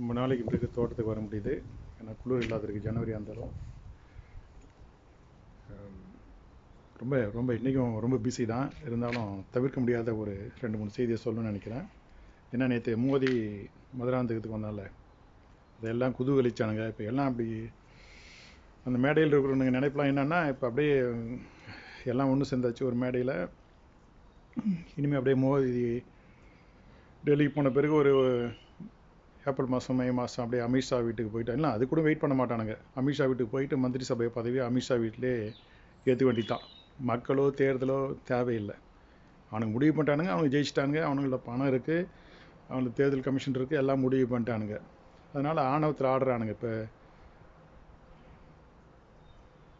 ரொம்ப நாளைக்கு பிறகு தோட்டத்துக்கு வர முடியுது. ஏன்னா குளிர் இல்லாதிருக்கு ஜனவரி இருந்தாலும் ரொம்ப ரொம்ப இன்றைக்கும் ரொம்ப பிஸி தான். இருந்தாலும் தவிர்க்க முடியாத ஒரு ரெண்டு மூணு செய்தியை சொல்லணும்னு நினைக்கிறேன். ஏன்னா நேற்று மோதி மதுராந்தகத்துக்கு வந்தால அதெல்லாம் குதூகலிச்சானுங்க. இப்போ எல்லாம் அப்படி அந்த மேடையில் இருக்கிறவனுங்க நினைப்பலாம் என்னென்னா இப்போ அப்படியே எல்லாம் ஒன்று சேர்ந்தாச்சு ஒரு மேடையில். இனிமேல் அப்படியே மோதி டெல்லிக்கு போன பிறகு ஒரு ஏப்ரல் மாதம் மே மாதம் அப்படியே அமித்ஷா வீட்டுக்கு போயிட்டு. இல்லை அது கூட வெயிட் பண்ண மாட்டானுங்க. அமித்ஷா வீட்டுக்கு போயிட்டு மந்திரி சபை பதவியை அமித்ஷா வீட்டிலே ஏற்று வேண்டித்தான் மக்களோ தேர்தலோ தேவையில்லை. அவனுக்கு முடிவு பண்ணிட்டானுங்க அவங்க ஜெயிச்சிட்டானுங்க அவனுங்களோட பணம் இருக்குது அவனுக்கு தேர்தல் கமிஷன் இருக்குது எல்லாம் முடிவு பண்ணிட்டானுங்க. அதனால் ஆணவத்தில் ஆடுறானுங்க இப்போ.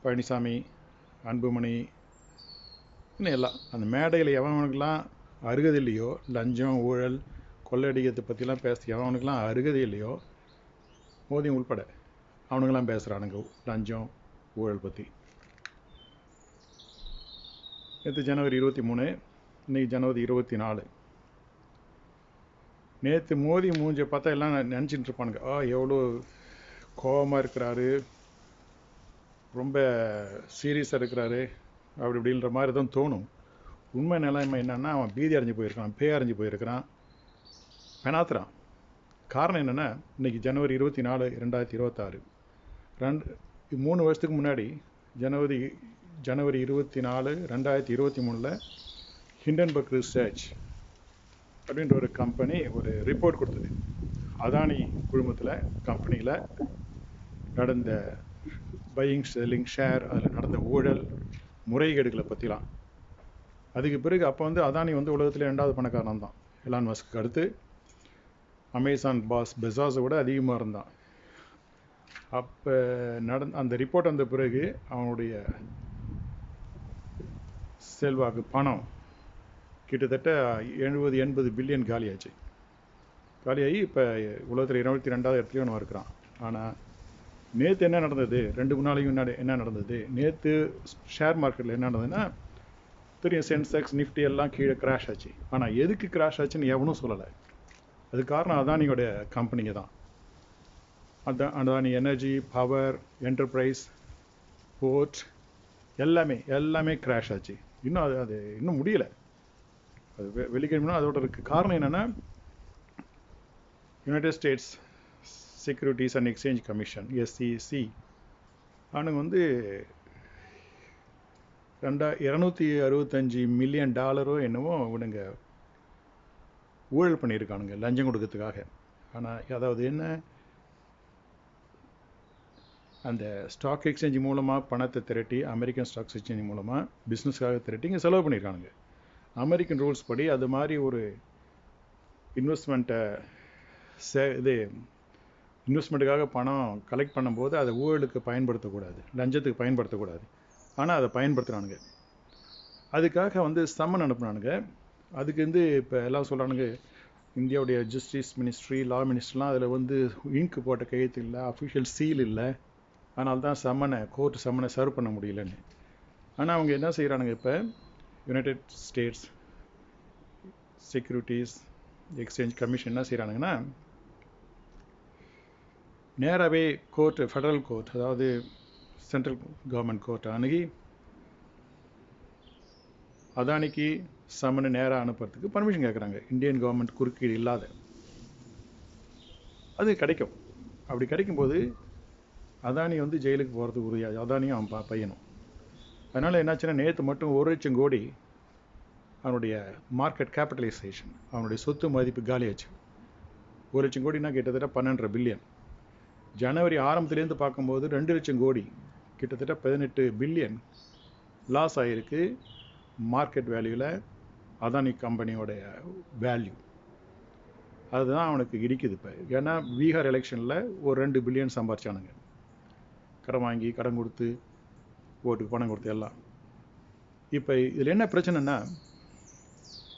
பழனிசாமி அன்புமணி இன்னும் எல்லாம். அந்த மேடையில் எவனுக்கெல்லாம் அருகதில்லையோ லஞ்சம் ஊழல் கொள்ளையடிக்கிறதை பற்றிலாம் பேச அவனுக்கெலாம் அருகதை இல்லையோ? மோதி உள்பட. அவனுங்கெல்லாம் பேசுகிறானுங்க லஞ்சம் ஊழல் பற்றி நேற்று ஜனவரி இருபத்தி மூணு இன்னைக்கு ஜனவரி இருபத்தி நாலு. நேற்று மோதி மூஞ்ச பார்த்தா எல்லாம் நினச்சிட்டு இருப்பானுங்க. ஆ எவ்வளோ கோபமாக இருக்கிறாரு. ரொம்ப சீரியஸாக இருக்கிறாரு. அப்படி இப்படின்ற மாதிரி தான் தோணும். உண்மை நிலைமை என்னன்னா அவன் பீதி அடைஞ்சு போயிருக்கான் பேய் அடைஞ்சு போயிருக்கிறான். பெனாத்துறான் காரணம் என்னென்னா இன்னைக்கு ஜனவரி இருபத்தி நாலு ரெண்டாயிரத்தி இருபத்தாறு. ரெண்டு மூணு வருஷத்துக்கு முன்னாடி ஜனவரி ஜனவரி இருபத்தி நாலு ரெண்டாயிரத்தி இருபத்தி மூணில் ஹிண்டன்பர்க் ரிசர்ச் அப்படின்ற ஒரு கம்பெனி ஒரு ரிப்போர்ட் கொடுத்தது. அதானி குழுமத்தில் கம்பெனியில் நடந்த பையிங் செல்லிங் ஷேர் அதில் நடந்த ஊழல் முறைகேடுகளை பற்றிலாம் அதுக்கு பிறகு அப்போ வந்து அதானி வந்து உலகத்தில் ரெண்டாவது பணக்காரன் தான். எலான் மஸ்க்கு அடுத்து அமேசான் பாஸ் பெசாஸை விட அதிகமாக இருந்தான். அப்போ நடந் அந்த ரிப்போர்ட் வந்த பிறகு அவனுடைய செல்வாக்கு பணம் கிட்டத்தட்ட எழுபது எண்பது பில்லியன் காலியாச்சு. காலியாகி இப்போ உலகத்தில் இருபத்தி ரெண்டாவது இடத்துலையும் அவன் இருக்கிறான். ஆனால் நேற்று என்ன நடந்தது? ரெண்டு மூணு நாளைக்கு முன்னாடி என்ன நடந்தது? நேற்று ஷேர் மார்க்கெட்டில் என்ன நடந்ததுன்னா தெரியும் சென்செக்ஸ் நிஃப்டி எல்லாம் கீழே கிராஷ் ஆச்சு. ஆனால் எதுக்கு கிராஷ் ஆச்சுன்னு எவனும் சொல்லலை. அது காரணம் அதானியோட கம்பெனிங்க தான். அதான் Adani energy power enterprise port எல்லாமே எல்லாமே கிராஷ் ஆச்சு. இன்னும் அது அது இன்னும் முடியல. அது வெ வெளிக்கிழமைனா அதோட இருக்கு. காரணம் என்னென்னா United States securities and exchange commission SEC அவனுங்க வந்து ரெண்டா இரநூத்தி அறுபத்தஞ்சி மில்லியன் டாலரோ என்னவோ இவனுங்க ஊழல் பண்ணியிருக்கானுங்க லஞ்சம் கொடுக்கறதுக்காக. ஆனால் அதாவது என்ன? அந்த ஸ்டாக் எக்ஸ்சேஞ்ச் மூலமாக பணத்தை திரட்டி அமெரிக்கன் ஸ்டாக் எக்ஸ்சேஞ்ச் மூலமாக பிஸ்னஸ்க்காக திரட்டி இங்கே செலவு பண்ணியிருக்கானுங்க. அமெரிக்கன் ரூல்ஸ் படி அது மாதிரி ஒரு இன்வெஸ்ட்மெண்ட்டை சே இது இன்வெஸ்ட்மெண்ட்டுக்காக பணம் கலெக்ட் பண்ணும்போது அதை ஊழலுக்கு பயன்படுத்தக்கூடாது லஞ்சத்துக்கு பயன்படுத்தக்கூடாது. ஆனால் அதை பயன்படுத்துகிறானுங்க அதுக்காக வந்து சம்மன் அனுப்புனானுங்க. அதுக்கு வந்து இப்போ எல்லாம் சொல்கிறானுங்க இந்தியாவுடைய ஜஸ்டிஸ் மினிஸ்ட்ரி லா மினிஸ்ட்ரிலாம் அதில் வந்து இங்கு போட்ட கையெழுத்து இல்லை அஃபிஷியல் சீல் இல்லை. அதனால தான் சம்மனை கோர்ட் சம்மனை சர்வ் பண்ண முடியலன்னு. ஆனால் அவங்க என்ன செய்கிறானுங்க இப்போ? United States securities exchange commission என்ன செய்கிறானுங்கன்னா நேராகவே கோர்ட்டு ஃபெடரல் கோர்ட் அதாவது சென்ட்ரல் கவர்மெண்ட் கோர்ட் அணுகி அதானிக்கு சம்மனை நேராக அனுப்புறதுக்கு பர்மிஷன் கேட்குறாங்க இந்தியன் கவர்மெண்ட் குறுக்கீடு இல்லாத. அது கிடைக்கும். அப்படி கிடைக்கும்போது அதானி வந்து ஜெயிலுக்கு போகிறதுக்கு உறுதியாது அதானியும் அவன் ப பையனும். அதனால் என்னாச்சுன்னா நேற்று மட்டும் ஒரு லட்சம் கோடி அவனுடைய மார்க்கெட் கேபிட்டலைசேஷன் அவனுடைய சொத்து மதிப்பு காலியாச்சு. ஒரு லட்சம் கோடினா கிட்டத்தட்ட பன்னெண்டரை பில்லியன் ஜனவரி ஆரம்பத்துலேருந்து பார்க்கும்போது ரெண்டு லட்சம் கோடி கிட்டத்தட்ட பதினெட்டு பில்லியன் லாஸ் ஆகிருக்கு மார்க்கெட் வேல்யூவில் அதானி கம்பெனியோடைய வேல்யூ அதுதான் அவனுக்கு இடிக்குது இப்போ. ஏன்னா பீகார் எலெக்ஷனில் ஒரு ரெண்டு பில்லியன் சம்பாரிச்சானுங்க. கடன் வாங்கி கடன் கொடுத்து ஓட்டுக்கு பணம் கொடுத்து எல்லாம். இப்போ இதில் என்ன பிரச்சனைனா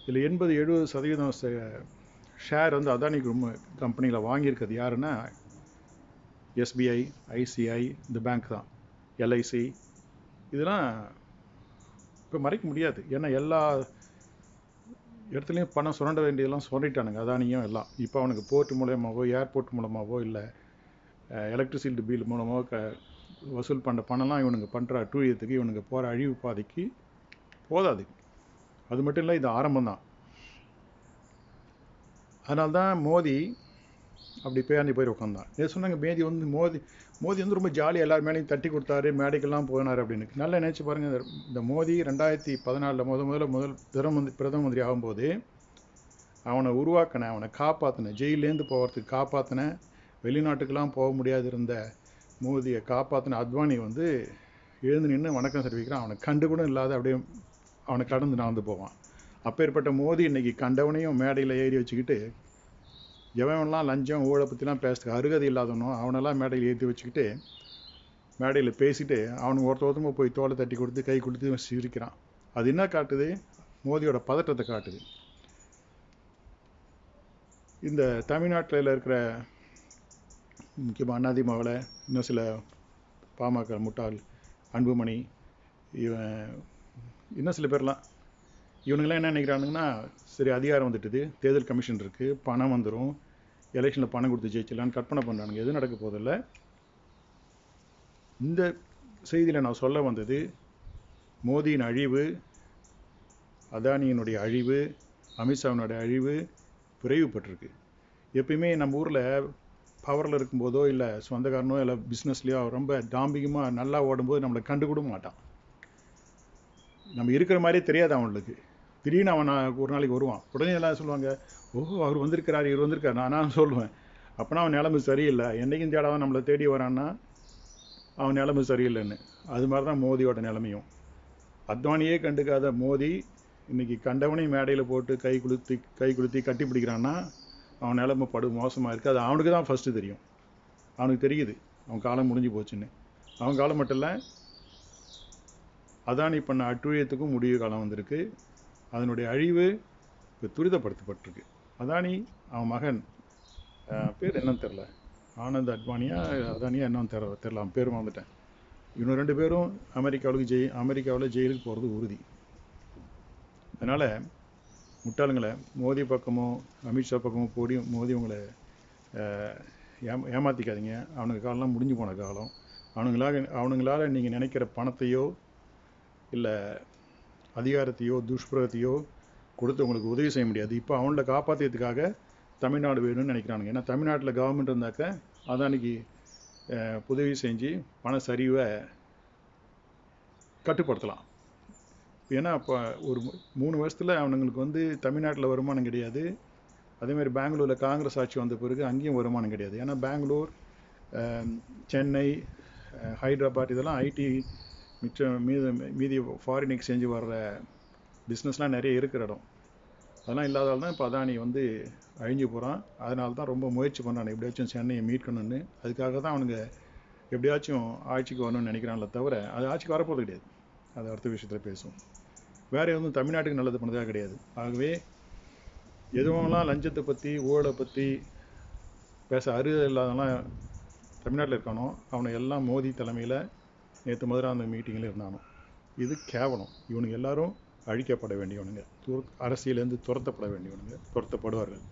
இதில் எண்பது எழுபது சதவீதம் ஷேர் வந்து அதானி ரொம்ப கம்பெனியில் வாங்கியிருக்கிறது யாருன்னா எஸ்பிஐ ஐசிஐ இந்த பேங்க் தான். எல்ஐசி இதெல்லாம் இப்போ மறைக்க முடியாது. ஏன்னா எல்லா இடத்துலையும் பணம் சுரண்ட வேண்டியதெல்லாம் சுரண்டிட்டானுங்க. அதானியும் எல்லாம். இப்போ அவனுக்கு போர்ட் மூலயமாவோ ஏர்போர்ட் மூலமாகவோ இல்லை எலக்ட்ரிசிட்டி பில் மூலமாகவோ க வசூல் பண்ணுற பணம்லாம் இவனுங்க பண்ணுற டூரியத்துக்கு இவனுங்க போகிற அழிவு பாதைக்கு போதாது. அது மட்டும் இல்லை இது ஆரம்பம் தான் அதனால்தான் மோடி அப்படி பேயாண்டி போய் உட்காந்தான் ஏ சொன்னாங்க மேதி வந்து மோதி மோதி வந்து ரொம்ப ஜாலியாக எல்லார் மேலேயும் தட்டி கொடுத்தாரு மேடைக்கெல்லாம் போனார் அப்படின்னு. நல்லா நினச்சி பாருங்கள் இந்த மோதி ரெண்டாயிரத்தி பதினாலில் முத முதல்ல முதல் பிரதம மந்திரி பிரதம மந்திரி ஆகும்போது அவனை உருவாக்கின அவனை காப்பாற்றினேன் ஜெயிலேருந்து போகிறதுக்கு காப்பாற்றினேன் வெளிநாட்டுக்கெல்லாம் போக முடியாது இருந்த மோதியை காப்பாற்றின அத்வானி வந்து எழுந்து நின்று வணக்கம் தெரிவிக்கிறான். அவனை கண்டு கூட இல்லாத அப்படியே அவனை கடந்து நடந்து போவான். அப்பேற்பட்ட மோதி இன்னைக்கு கண்டவனையும் மேடையில் ஏறி வச்சுக்கிட்டு எவன்லாம் லஞ்சம் ஊழலை பற்றிலாம் பேசுறதுக்கு அருகதை இல்லாதவனோ அவனெல்லாம் மேடையில் ஏற்றி வச்சுக்கிட்டு மேடையில் பேசிட்டு அவனுக்கு ஒருத்த ஒருத்தமாக போய் தோலை தட்டி கொடுத்து கை கொடுத்து சிரிக்கிறான். அது என்ன காட்டுது? மோதியோட பதட்டத்தை காட்டுது. இந்த தமிழ்நாட்டில் இருக்கிற முக்கியமாக அண்ணாதிமாவில் இன்னும் சில பாமக முட்டாள் அன்புமணி இவன் இன்னும் சில பேர்லாம் இவனுங்களாம் என்ன நினைக்கிறானுங்கன்னா சரி அதிகாரம் வந்துட்டுது தேர்தல் கமிஷன் இருக்குது பணம் வந்துடும் எலெக்ஷனில் பணம் கொடுத்து ஜெயிச்சிடலான்னு கற்பனை பண்ணுறானுங்க எதுவும் நடக்க போதில்ல இந்த செய்தியில் நான் சொல்ல வந்தது மோதியின் அழிவு அதானியினுடைய அழிவு அமித்ஷாவினுடைய அழிவு விரைவுபட்டிருக்கு. எப்பயுமே நம்ம ஊரில் பவரில் இருக்கும்போதோ இல்லை சொந்தக்காரனோ இல்லை பிஸ்னஸ்லையோ ரொம்ப டாம்பிகமாக நல்லா ஓடும்போது நம்மளை கண்டு கூட மாட்டான். நம்ம இருக்கிற மாதிரியே தெரியாது அவங்களுக்கு திடீர்னு அவன் நான் ஒரு நாளைக்கு வருவான். உடனே எல்லாம் சொல்லுவாங்க ஓஹோ அவர் வந்திருக்கிறார் இவர் வந்திருக்கார். நான் நான் சொல்லுவேன். அப்போனா அவன் நிலமை சரியில்லை. என்றைக்கும் தேடாமல் நம்மளை தேடி வரான்னா அவன் நிலைமை சரியில்லைன்னு. அது மாதிரி தான் மோதியோட நிலமையும். அத்வானியே கண்டுக்காத மோதி இன்னைக்கு கண்டவனையும் மேடையில் போட்டு கை குளுத்தி கை குளுத்தி கட்டி பிடிக்கிறான்னா அவன் நிலைமை படு மோசமாக இருக்குது அது அவனுக்கு தான் ஃபஸ்ட்டு தெரியும். அவனுக்கு தெரியுது அவன் காலம் முடிஞ்சு போச்சுன்னு. அவன் காலம் மட்டும் இல்லை அதானி பண்ண அட்டுழியத்துக்கும் முடிவு காலம் வந்திருக்கு. அதனுடைய அழிவு இப்போ துரிதப்படுத்தப்பட்டிருக்கு. அதானி அவன் மகன். பேர் என்னன்னு தெரில ஆனந்த் அத்வானியா அதானியா என்னன்னு தெர தெரில அவன் பேர் வந்துட்டேன் இவங்க ரெண்டு பேரும் அமெரிக்காவுக்கு ஜெய் அமெரிக்காவில் ஜெயிலுக்கு போகிறது உறுதி. அதனால் முட்டாளுங்களை மோதி பக்கமோ அமித்ஷா பக்கமோ போடி மோதி உங்களை ஏமா ஏமாற்றிக்காதீங்க அவனுக்கு காலம்லாம் முடிஞ்சு போன காலம். அவனுங்களாக அவனுங்களால் நீங்கள் நினைக்கிற பணத்தையோ இல்லை அதிகாரத்தையோ துஷ்பிரகத்தையோ கொடுத்து உங்களுக்கு உதவி செய்ய முடியாது. இப்போ அவங்கள காப்பாற்றியதுக்காக தமிழ்நாடு வேணும்னு நினைக்கிறானுங்க. ஏன்னா தமிழ்நாட்டில் கவர்மெண்ட் இருந்தாக்க அதானிக்கு உதவி செஞ்சு பண சரிவை கட்டுப்படுத்தலாம். ஏன்னா இப்போ ஒரு மூணு வருஷத்தில் அவனுங்களுக்கு வந்து தமிழ்நாட்டில் வருமானம் கிடையாது. அதே மாதிரி பெங்களூரில் காங்கிரஸ் ஆட்சி வந்த பிறகு அங்கேயும் வருமானம் கிடையாது. ஏன்னா பெங்களூர் சென்னை ஹைதராபாத் இதெல்லாம் ஐடி மிச்சம் மீது மீதி ஃபாரின் எக்ஸ்சேஞ்சு வர்ற பிஸ்னஸ்லாம் நிறைய இருக்கிற இடம். அதெல்லாம் இல்லாதால் தான் இப்போ அதானி வந்து அழிஞ்சு போகிறான் அதனால தான் ரொம்ப முயற்சி பண்ணுறான் எப்படியாச்சும் சென்னையை மீட்கணும்னு அதுக்காக தான் அவனுங்க எப்படியாச்சும் ஆட்சிக்கு வரணும்னு நினைக்கிறான்ல தவிர அது ஆட்சிக்கு வரப்போகிறது கிடையாது. அது அடுத்த விஷயத்தில் பேசும் வேறு எதுவும் தமிழ்நாட்டுக்கு நல்லது பண்ணதாக கிடையாது. ஆகவே எதுவெல்லாம் லஞ்சத்தை பற்றி ஊழலை பற்றி பேச அருகதை இல்லாதவங்களாம் தமிழ்நாட்டில் இருக்கானோ அவனை எல்லாம் மோதி தலைமையில் நேற்று மதுராந்த மீட்டிங்கில் இருந்தானோ? இது கேவலம். இவனுங்க எல்லாரும் அழிக்கப்பட வேண்டியவனுங்க. துர அரசியலேருந்து துரத்தப்பட வேண்டியவனுங்க. துரத்தப்படுவார்கள்.